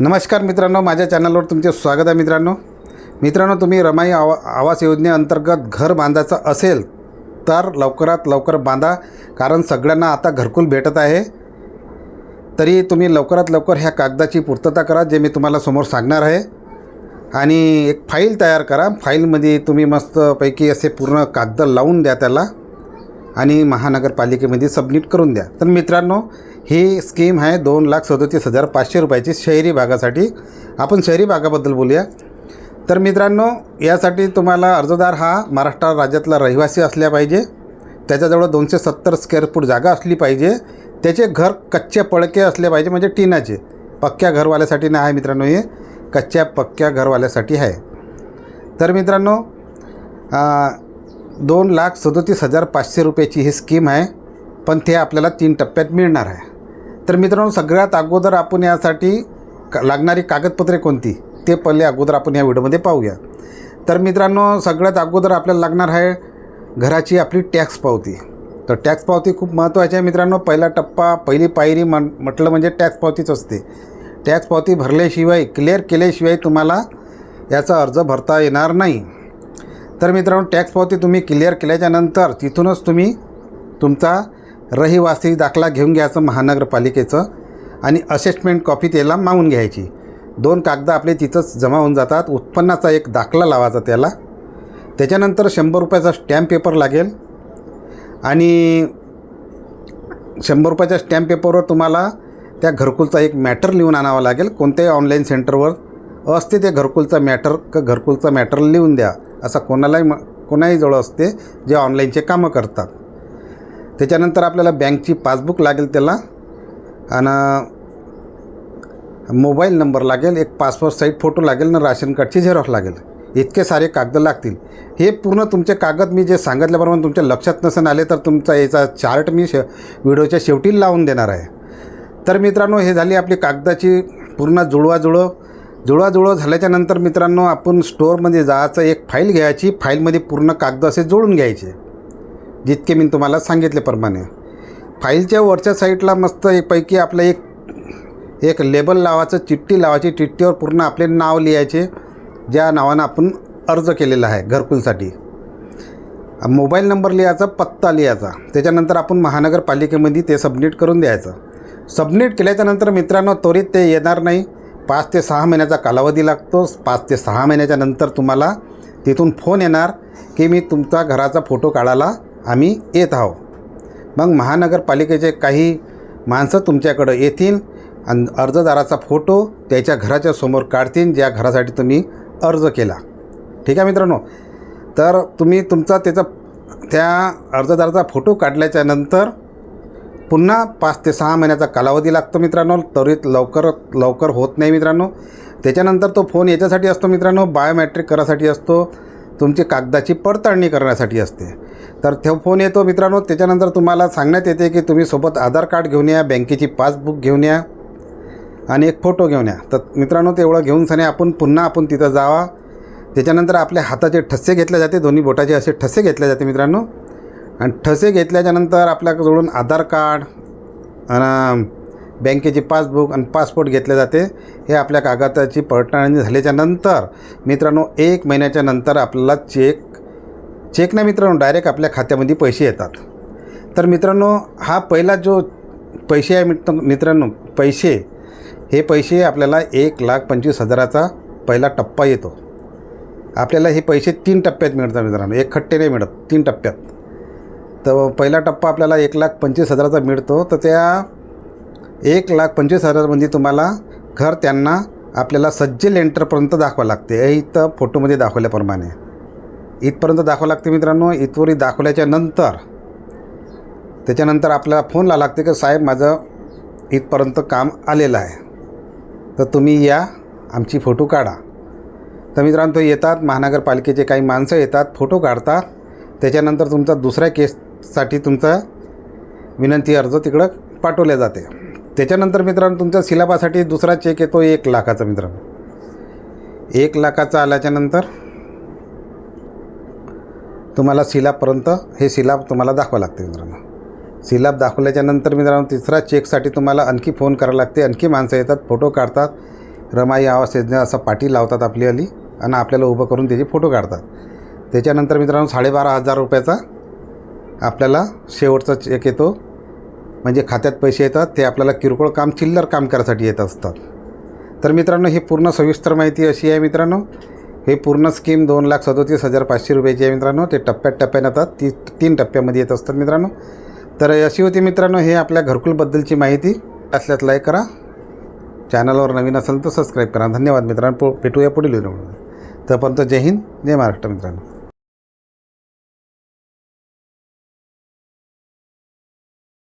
नमस्कार मित्रांनो माझ्या चॅनलवर तुमचे स्वागत आहे मित्रांनो. मित्रांनो तुम्ही रमाई आवा आवास योजनेअंतर्गत घर बांधायचं असेल तर लवकरात लवकर बांधा कारण सगळ्यांना आता घरकुल भेटत आहे. तरी तुम्ही लवकरात लवकर ह्या कागदाची पूर्तता करा जे मी तुम्हाला समोर सांगणार आहे. आणि एक फाईल तयार करा. फाईलमध्ये तुम्ही मस्तपैकी असे पूर्ण कागद लावून द्या त्याला. आणि महानगरपालिकेमध्ये सबमिट करून द्या. तर मित्रांनो ही स्कीम आहे दोन लाख सदोतीस हजार पाचशे रुपयाची शहरी भागासाठी. आपण शहरी भागाबद्दल बोलूया. तर मित्रांनो यासाठी तुम्हाला अर्जदार हा महाराष्ट्र राज्यातला रहिवासी असल्या पाहिजे. त्याच्याजवळ दोनशे सत्तर स्क्वेअर फूट जागा असली पाहिजे. त्याचे घर कच्चे पडके असले पाहिजे म्हणजे टिनाचे. पक्क्या घरवाल्यासाठी नाही आहे मित्रांनो हे. कच्च्या पक्क्या घरवाल्यासाठी आहे. तर मित्रांनो दोन लाख सदोतीस हजार पाचशे रुपयाची ही स्कीम आहे पण ते आपल्याला तीन टप्प्यात मिळणार आहे. तर मित्रांनो सगळ्यात अगोदर आपण यासाठी क लागणारी कागदपत्रे कोणती? ते पहिले अगोदर आपण या व्हिडिओमध्ये पाहूया. तर मित्रांनो सगळ्यात अगोदर आपल्याला लागणार आहे घराची आपली टॅक्स पावती. तर टॅक्स पावती खूप महत्त्वाची आहे मित्रांनो. पहिला टप्पा पहिली पायरी म्हण म्हटलं म्हणजे टॅक्स पावतीच असते. टॅक्स पावती भरल्याशिवाय क्लिअर केल्याशिवाय तुम्हाला याचा अर्ज भरता येणार नाही. तर मित्रांनो टॅक्स पावती तुम्ही क्लिअर केल्याच्यानंतर तिथूनच तुम्ही तुमचा रहिवासी दाखला घेऊन घ्यायचं महानगरपालिकेचं आणि असेसमेंट कॉपी त्याला मागून घ्यायची. दोन कागद आपले तिथंच जमा होऊन जातात. उत्पन्नाचा एक दाखला लावायचा त्याला. त्याच्यानंतर शंभर रुपयाचा स्टॅम्प पेपर लागेल. आणि शंभर रुपयाच्या स्टॅम्प पेपरवर तुम्हाला त्या घरकुलचा एक मॅटर लिहून आणावा लागेल. कोणत्याही ऑनलाईन सेंटरवर असते ते घरकुलचा मॅटर क घरकुलचा मॅटर लिहून द्या. असा कोणालाही म कोणाही जवळ असते जे ऑनलाईनचे कामं करतात. त्याच्यानंतर आपल्याला बँकची पासबुक लागेल त्याला आणि मोबाईल नंबर लागेल एक पासपोर्ट साईज फोटो लागेल ना राशन कार्डची झेरॉक्स लागेल. इतके सारे कागद लागतील. हे पूर्ण तुमचे कागद मी जे सांगितल्याप्रमाणे तुमच्या लक्षात नसेल आले तर तुमचा याचा चार्ट मी श व्हिडिओच्या शेवटी लावून देणार आहे. तर मित्रांनो हे झाली आपली कागदाची पूर्ण जुळवाजुळव. जुळवाजुळव झाल्याच्यानंतर मित्रांनो आपण स्टोअरमध्ये जायचं एक फाईल घ्यायची फाईलमध्ये पूर्ण कागद असे जोडून घ्यायचे. जितके मी तुम्हाला सांगितल्याप्रमाणे. फाईलच्या वरच्या साईडला मस्त एकपैकी आपलं एक एक लेबल लावायचं चिठ्ठी लावायची चिठ्ठीवर पूर्ण आपले नाव लिहायचे ज्या नावानं आपण अर्ज केलेला आहे घरकुलसाठी. मोबाईल नंबर लिहायचा पत्ता लिहायचा. त्याच्यानंतर आपण महानगरपालिकेमध्ये ते सबमिट करून द्यायचं. सबमिट केल्याच्यानंतर मित्रांनो त्वरित ते येणार नाही. पाच ते सहा महिन्याचा कालावधी लागतो. पाच ते सहा महिन्याच्या नंतर तुम्हाला तिथून फोन येणार की मी तुमचा घराचा फोटो काढायला आम्ही येत आहो मग महानगरपालिकेचे काही माणसं तुमच्याकडं येतील आणि अर्जदाराचा फोटो त्याच्या घराच्या समोर काढतील ज्या घरासाठी तुम्ही अर्ज केला. ठीक आहे मित्रांनो? तर तुम्ही तुमचा त्याचा त्या अर्जदाराचा फोटो काढल्याच्या नंतर पुन्हा पाच ते सहा महिन्याचा कालावधी लागतो मित्रांनो. त्वरित लवकर लवकर होत नाही मित्रांनो. त्याच्यानंतर तो फोन याच्यासाठी असतो मित्रांनो बायोमॅट्रिक करासाठी असतो. तुमची कागदाची पडताळणी करण्यासाठी असते. तर तो फोन येतो मित्रांनो त्याच्यानंतर तुम्हाला सांगण्यात येते की तुम्ही सोबत आधार कार्ड घेऊन या बँकेची पासबुक घेऊन या आणि एक फोटो घेऊन या. तर मित्रांनो तेवढं घेऊन सने आपण पुन्हा आपण तिथं जावा. त्याच्यानंतर आपल्या हाताचे ठसे घेतले जाते दोन्ही बोटाचे असे ठसे घेतले जाते मित्रांनो. आणि ठसे घेतल्याच्यानंतर आपल्याकडून आधार कार्ड आणि बँकेची पासबुक आणि पासपोर्ट घेतले जाते. हे आपल्या कागदाची पडताळणी झाल्याच्यानंतर मित्रांनो एक महिन्याच्या नंतर आपल्याला चेक चेक नाही मित्रांनो डायरेक्ट आपल्या खात्यामध्ये पैसे येतात. तर मित्रांनो हा पहिला जो पैसे आहे मित्र मित्रांनो पैसे हे पैसे आपल्याला एक लाख पंचवीस हजाराचा पहिला टप्पा येतो. आपल्याला हे पैसे तीन टप्प्यात मिळतात मित्रांनो. एक खट्टे नाही मिळत तीन टप्प्यात. तर पहिला टप्पा आपल्याला एक लाख पंचवीस हजाराचा मिळतो. तर त्या एक लाख पंचवीस हजारमध्ये तुम्हाला घर त्यांना आपल्याला सज्ज लेंटरपर्यंत दाखवावं लागते. हे इथं फोटोमध्ये दाखवल्याप्रमाणे. इथपर्यंत दाखवावं लागते मित्रांनो. इथवरी दाखवल्याच्या नंतर त्याच्यानंतर आपल्याला फोन लावा लागते की साहेब माझं इथपर्यंत काम आलेलं आहे. तर तुम्ही या आमची फोटो काढा. तर मित्रांनो तो येतात महानगरपालिकेचे काही माणसं येतात फोटो काढतात. त्याच्यानंतर तुमचा दुसऱ्या साठी तुमचा विनंती अर्ज तिकडं पाठवल्या जाते. त्याच्यानंतर मित्रांनो तुमच्या सिलाबासाठी दुसरा चेक येतो एक लाखाचा मित्रांनो. एक लाखाचा आल्याच्यानंतर तुम्हाला सिलाबपर्यंत हे सिलाब तुम्हाला दाखवा लागते मित्रांनो. सिलाब दाखवल्याच्यानंतर मित्रांनो तिसरा चेकसाठी तुम्हाला आणखी फोन करावं लागते. आणखी माणसं येतात फोटो काढतात. रमाई आवास योजना असा पाटी लावतात आपली आपलीवाली आणि आपल्याला उभं करून त्याचे फोटो काढतात. त्याच्यानंतर मित्रांनो साडेबारा हजार रुपयाचा आपल्याला शेवटचा चेक येतो. म्हणजे खात्यात पैसे येतात ते आपल्याला किरकोळ काम चिल्लर काम करायसाठी येत असतात. तर मित्रांनो ही पूर्ण सविस्तर माहिती अशी आहे मित्रांनो. हे पूर्ण स्कीम दोन लाख सदोतीस हजार पाचशे रुपयाची आहे मित्रांनो. ते टप्प्यात टप्प्याने येतात. ती तीन टप्प्यामध्ये येत असतात मित्रांनो. तर अशी होती मित्रांनो हे आपल्या घरकुलबद्दलची माहिती. असल्यास लाईक करा. चॅनलवर नवीन असेल तर सबस्क्राईब करा. धन्यवाद मित्रांनो. पु- भेटूया पुढील व्हिडिओमध्ये तोपर्यंत जय हिंद जय महाराष्ट्र मित्रांनो.